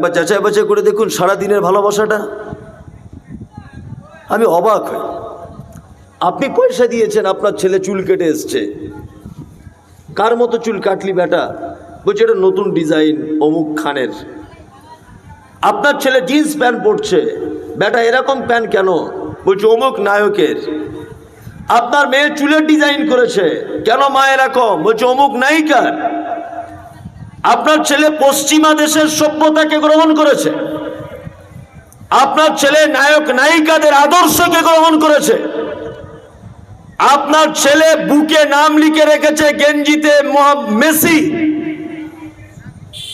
বা যাচাই বাছাই করে দেখুন সারা দিনের ভালোবাসাটা। আমি অবাক হই। আপনি পয়সা দিয়েছেন, আপনার ছেলে চুল কেটে এসছে। কার মতো চুল কাটলি বেটা? বলছে, এটা নতুন ডিজাইন অমুক খানের। আপনার ছেলে জিন্স প্যান্ট পরছে। বেটা, এরকম প্যান্ট কেন? বলছে, অমুক নায়কের। আপনার মেয়ে চুলের ডিজাইন করেছে। কেন মা এরকম? বলছে, অমুক নায়িকার। আপনার ছেলে পশ্চিমা দেশের সভ্যতাকে গ্রহণ করেছে। আপনার ছেলে নায়ক, নায়িকাদের আদর্শকে গ্রহণ করেছে। আপনার ছেলে বুকে নাম লিখে রেখেছে গেঞ্জিতে মেসি।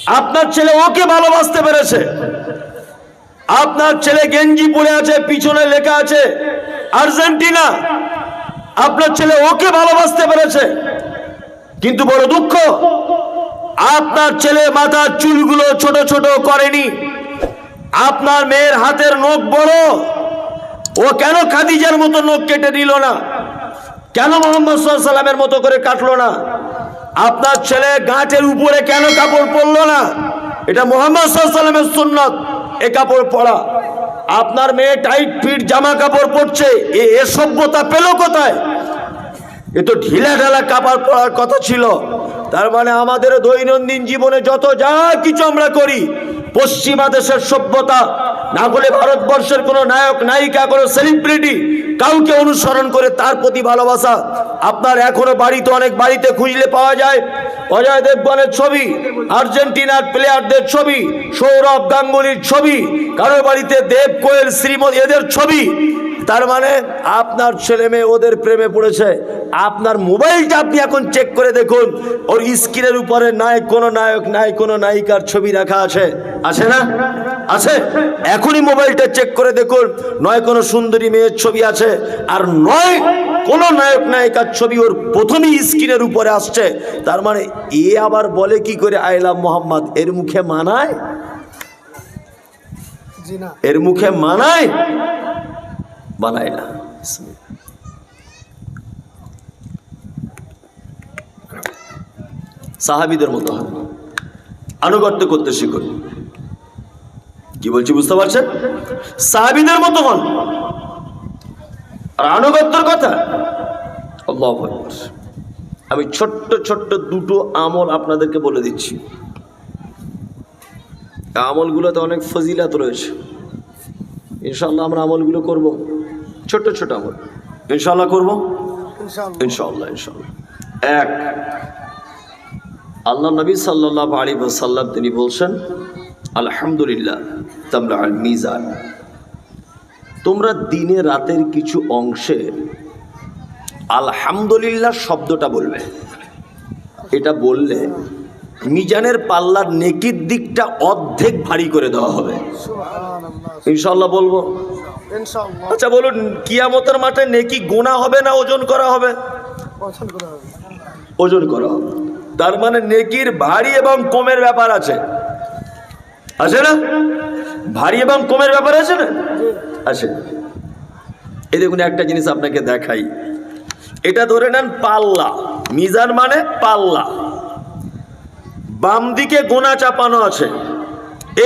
আপনার ছেলে ওকে ভালোবাসতে পেরেছে। আপনার ছেলে গেঞ্জি পরে আছে, পিছনে লেখা আছে, আর্জেন্টিনা। আপনার ছেলে ওকে ভালোবাসতে পেরেছে। কিন্তু বড় দুঃখ আপনার ছেলে মাথার চুলগুলো ছোট ছোট করেনি। আপনার মেয়ের হাতের নখ বড়। ও কেন খাদিজার মতো নখ কেটে নিল না? কেন মোহাম্মদ সাল্লামের মতো করে কাটলো না? আপনার ছেলে গাঁটের উপরে কেন কাপড় পরলো না? এটা মোহাম্মদ সাল্লামের সুন্নত, এ কাপড় পরা। আপনার মেয়ে টাইট ফিট জামা কাপড় পরছে, এ এ সভ্যতা পেল কোথায়? এ তো ঢিলা ঢালা কাপড় পরার কথা ছিল। তার মানে আমাদের দৈনন্দিন জীবনে যত যা কিছু আমরা করি, পশ্চিমা দেশের সভ্যতা, না বলে ভারতবর্ষের কোনো নায়ক, নায়িকা, কোনো সেলিব্রিটি কাউকে অনুসরণ করে তার প্রতি ভালোবাসা। আপনার এখনও বাড়িতে অনেক বাড়িতে খুঁজলে পাওয়া যায়। অজয় দেবগনের ছবি, আর্জেন্টিনার প্লেয়ারদের ছবি, সৌরভ গাঙ্গুলির ছবি কারোর বাড়িতে দেব কোয়েল শ্রীমতী এদের ছবি তার মানে আপনার ছেলে মেয়ে ওদের প্রেমে পড়েছে। আপনার মোবাইলটা আপনি এখন চেক করে দেখুন। ওর স্ক্রিনের উপরে নাই কোনো নায়ক নাই কোনো নায়িকার ছবি রাখা আছে। আছে না? আছে? এখনই মোবাইলটা চেক করে দেখুন। নয় কোনো সুন্দরী মেয়ের ছবি আছে। আর নয় কোনো নায়ক নায়িকার ছবি ওর প্রথমেই স্ক্রিনের উপরে আসছে। তার মানে এ আবার বলে কি করে আইলাম মোহাম্মদ এর মুখে মানায়? না। এর মুখে মানায়? বানায় না সাহাবিদের মতো হয় আনুগত্য করতে শিখুন। কি বলছি, বুঝতে পারছেন? সাহাবিদের মতো হন। আর আনুগত্যর কথা? আমি ছোট্ট ছোট্ট দুটো আমল আপনাদেরকে বলে দিচ্ছি। আমলগুলোতে অনেক ফজিলাত রয়েছে। ইনশাল্লাহ আমরা আমলগুলো করব। ছোট ছোট আমল। ইনশাল্লাহ করব? ইনশাআল্লাহ। ইনশাল্লাহ ইনশাল্লাহ এক আল্লাহ নবী সাল্লাহ আলী সাল্লাম তিনি বলছেন আলহামদুলিল্লাহ তোমরা আল মিজান। তোমরা দিনে রাতের কিছু অংশে আলহামদুলিল্লাহ শব্দটা বলবে। এটা বললে মিজানের পাল্লার নেকির দিকটা অর্ধেক ভারী করে দেওয়া হবে। ইনশাল্লাহ বলব। আচ্ছা বলুন কিয়ামতের মাঠে নেকি গোনা হবে না ওজন করা হবে। ওজন করা হবে। তার মানে নেকির ভারী এবং কমের ব্যাপার আছে। আছে না? ভারী এবং কমের ব্যাপার আছে না? আছে। এই দেখুন একটা জিনিস আপনাকে দেখাই। এটা ধরে নেন পাল্লা। মিজান মানে পাল্লা। বাম দিকে গোনা চাপানো আছে।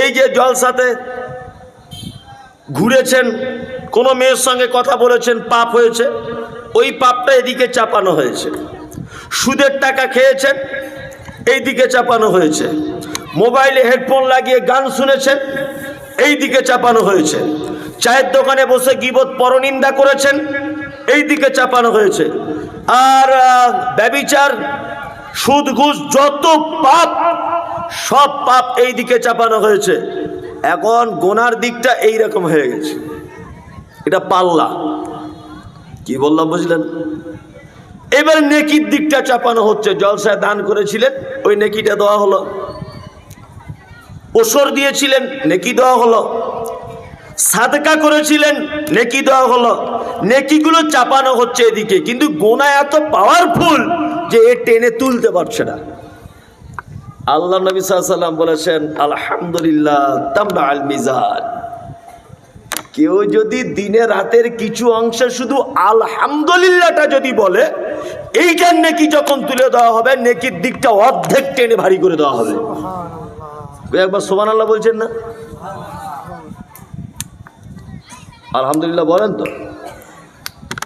এই যে জলসাতে ঘুরেছেন কোনো মেয়ের সঙ্গে কথা বলেছেন পাপ হয়েছে ওই পাপটা এদিকে চাপানো হয়েছে। সুদের টাকা খেয়েছেন এই দিকে চাপানো হয়েছে। মোবাইলে হেডফোন লাগিয়ে গান শুনেছেন এই দিকে চাপানো হয়েছে। চায়ের দোকানে বসে গিবত পরনিন্দা করেছেন এই দিকে চাপানো হয়েছে। আর আহ, ব্যভিচার সুদ ঘুষ যত পাপ, সব পাপ এই দিকে চাপানো হয়েছে। এখন গোনার দিকটা এই রকম হয়ে গেছে। এটা পাল্লা। কি বললাম, বুঝলেন? এবার নেকির দিকটা চাপানো হচ্ছে। জলসায় দান করেছিলেন, ওই নেকিটা দেওয়া হলো। ওসর দিয়েছিলেন, নেকি দেওয়া হলো। সাদকা করেছিলেন, নেকি দেওয়া হলো। নেকিগুলো চাপানো হচ্ছে এদিকে। কিন্তু গোনা এত পাওয়ারফুল যে এ টেনে তুলতে পারছে না। আল্লাহ নবী সাল্লাম বলেছেন, আলহামদুলিল্লাহ তামরা আল মিজান। কেউ যদি দিনে রাতের কিছু অংশে শুধু আলহামদুলিল্লাহটা যদি বলে এইটার নেকি যখন তুলে দেওয়া হবে, নেকির দিকটা অর্ধেক টেনে ভারী করে দেওয়া হবে। একবার সোমান আল্লাহ বলছেন না? আলহামদুলিল্লাহ বলেন তো।